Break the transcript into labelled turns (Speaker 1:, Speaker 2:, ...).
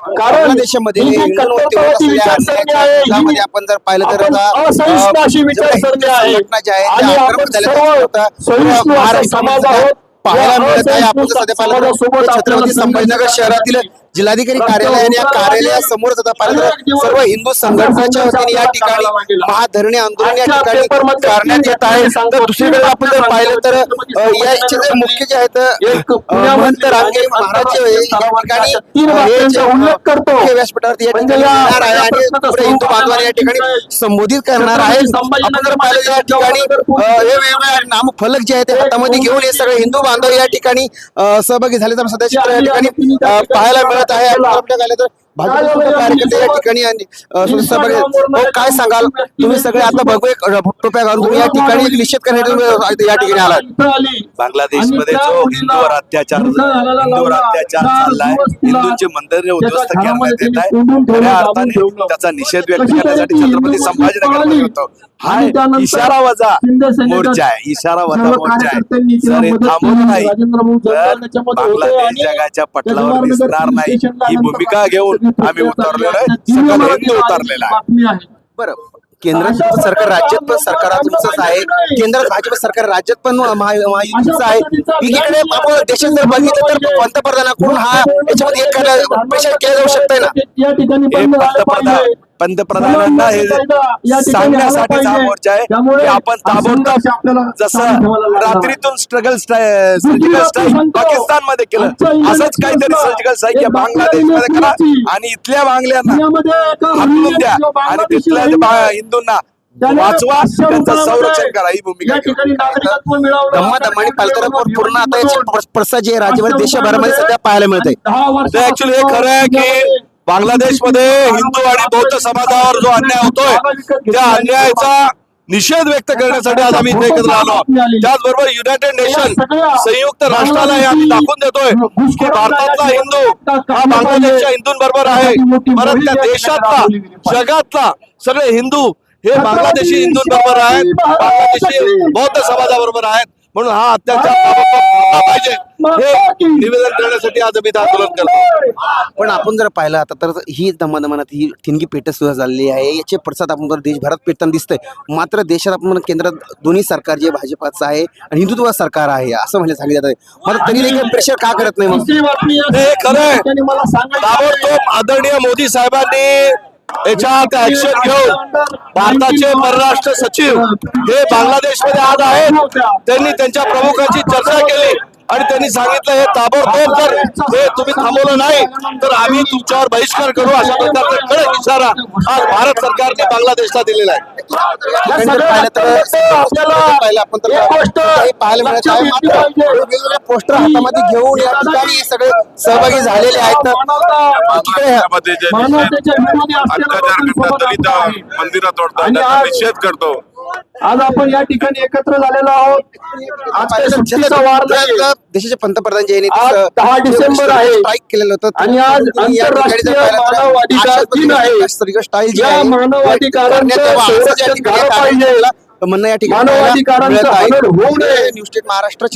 Speaker 1: कारण ही
Speaker 2: आपण जर पाहिलं तर आता,
Speaker 1: अशी विचारसरणी आहे.
Speaker 2: महाराष्ट्र
Speaker 1: समाज आहोत.
Speaker 2: पाहायला मिळत आहे. आपण सध्या पाहिलं छत्रपती संभाजीनगर शहरातील जिल्हाधिकारी कार्यालय आणि या कार्यालयासमोर सर्व हिंदू संघटनाच्या वतीने या ठिकाणी महाधरणी आंदोलन या ठिकाणी करण्यात येत आहे. तर दुसरीकडे आपण जर पाहिलं तर याचे जे मुख्य जे आहेत महंत रांगे महाराज या ठिकाणी
Speaker 1: तीन
Speaker 2: अ, हे
Speaker 1: वाक्यांचा
Speaker 2: जे
Speaker 1: उल्लेख करतो.
Speaker 2: व्यासपीठावरती या
Speaker 1: म्हणजे
Speaker 2: ठिकाणी येणार आहे आणि हिंदू बांधवांना या ठिकाणी संबोधित करणार आहे. आपण जर पाहिलं या ठिकाणी हे वेगवेगळे नामफलक जे आहेत ते हातामध्ये घेऊन हे सगळे हिंदू बांधव या ठिकाणी अ, सहभागी झाले. तर सध्या या ठिकाणी पाहायला मिळत आहे आणि आपल्या आले तर भाजपचे कार्यकर्ते या ठिकाणी. हो, काय सांगाल? तुम्ही सगळे आता भगवे टोप्या घालून तुम्ही या ठिकाणी एक निश्चित करण्यासाठी या ठिकाणी आलात.
Speaker 3: बांगलादेशमध्ये जो हिंदूवर अत्याचार हिंदूवर अत्याचार चाललाय हिंदूंचे मंदिर उद्ध्वस्त करण्यात येत आहे. खऱ्या अर्थाने त्याचा निषेध व्यक्त करण्यासाठी छत्रपती संभाजीनगर होतो. हा इशारा वजा. मोर्चा आहे इशारा वजा मोर्चा आहे. जर हे थांबवलं नाही तर बांगलादेश जगाच्या पटलावर दिसणार नाही. ही भूमिका घेऊन आम्ही उतरलेलो आहे. सकल हिंदू उतरलेला आहे.
Speaker 2: बरं केंद्रात तुमचं सरकार राज्यात पण सरकार तुमचंच आहे. केंद्रात भाजप सरकार राज्यात पण महा- महायुतीचं आहे. एकीकडे आपण देशात जर बघितलं तर पंतप्रधानाकडून हा याच्यामध्ये प्रेशर केलं जाऊ शकतंय ना.
Speaker 1: या ठिकाणी बंद झालं
Speaker 3: पंतप्रधान. पंतप्रधानांना हे सांगण्यासाठीचा हा मोर्चा आहे. की आपण ताबडतोब जसं रात्रीतून स्ट्रगल सर्जिकल स्ट्राईक पाकिस्तानमध्ये केलं. असंच काहीतरी सर्जिकल स्ट्राईक या बांगलादेशमध्ये करा आणि इथल्या बांगल्यांना हाकलून द्या. आणि तिथल्या हिंदूंना वाचवा. त्यांचं संरक्षण करा. ही भूमिका
Speaker 2: आणि पालतरावर पूर्ण आता याचे प्र- प्रसाद जे राज्यभर देशभरामध्ये सध्या पाहायला मिळत आहे
Speaker 3: ऍक्च्युली हे खरं आहे की बांगलादेशमध्ये हिंदू आणि बौद्ध समाजावर जो अन्याय होतोय त्या अन्यायाचा निषेध व्यक्त करण्यासाठी आज आम्ही इथे एकत्र आलो त्याचबरोबर युनायटेड नेशन संयुक्त राष्ट्राला हे आम्ही दाखवून देतोय की भारतातला हिंदू हा बांगलादेशच्या हिंदूंबरोबर आहे. परत त्या देशातला जगातला सगळे हिंदू हे बांगलादेशी हिंदूंबरोबर आहेत. बांगलादेशी बौद्ध समाजाबरोबर आहेत. म्हणून हा अत्याचार पाहिजे. हे निवेदन करण्यासाठी आज आम्ही इथं आंदोलन करतो
Speaker 2: पण आपण जर पाहिलं आता तर ही दमादमानात ही ठिणगी पेट सुद्धा झालेली आहे. याचे पडसाद आपण जर देशभरात पेटताना दिसतंय. मात्र देशात आपण केंद्रात दोन्ही सरकार जे भाजपाचं आहे आणि हिंदुत्व सरकार आहे असं म्हणजे सांगितलं जात आहे मात्र तरी देखील प्रेशर का करत नाही मग?
Speaker 3: हे खरं आहे. ताबडतोब आदरणीय मोदी साहेबांनी याच्यात ऍक्शन घेऊन भारताचे परराष्ट्र सचिव हे बांगलादेशमध्ये आज आहेत. त्यांनी त्यांच्या प्रमुखांची चर्चा केली. आणि त्यांनी सांगितलं हे ताबडतोब जर हे तुम्ही थांबवलं नाही तर आम्ही तुमच्यावर बहिष्कार करू. अशा प्रकारचा कडक इशारा आज भारत सरकारने बांगलादेशला दिलेला आहे.
Speaker 2: पोस्टर हातामध्ये घेऊन या ठिकाणी सगळे सहभागी झालेले आहेत.
Speaker 4: मंदिरात निषेध करतो.
Speaker 1: आज आपण या ठिकाणी एकत्र झालेलो आहोत आज सुट्टीचा वार नाही
Speaker 2: देशाचे पंतप्रधान जे आहे
Speaker 1: आज
Speaker 2: ते
Speaker 1: 10 डिसेंबर आहे.
Speaker 2: स्ट्राईक केलेलं होतं
Speaker 1: आणि आज आंतरराष्ट्रीय दिन आहे.
Speaker 2: स्टाईल
Speaker 1: या
Speaker 2: म्हणणं या ठिकाणी.
Speaker 1: हनन होऊ नये.
Speaker 2: News state Maharashtra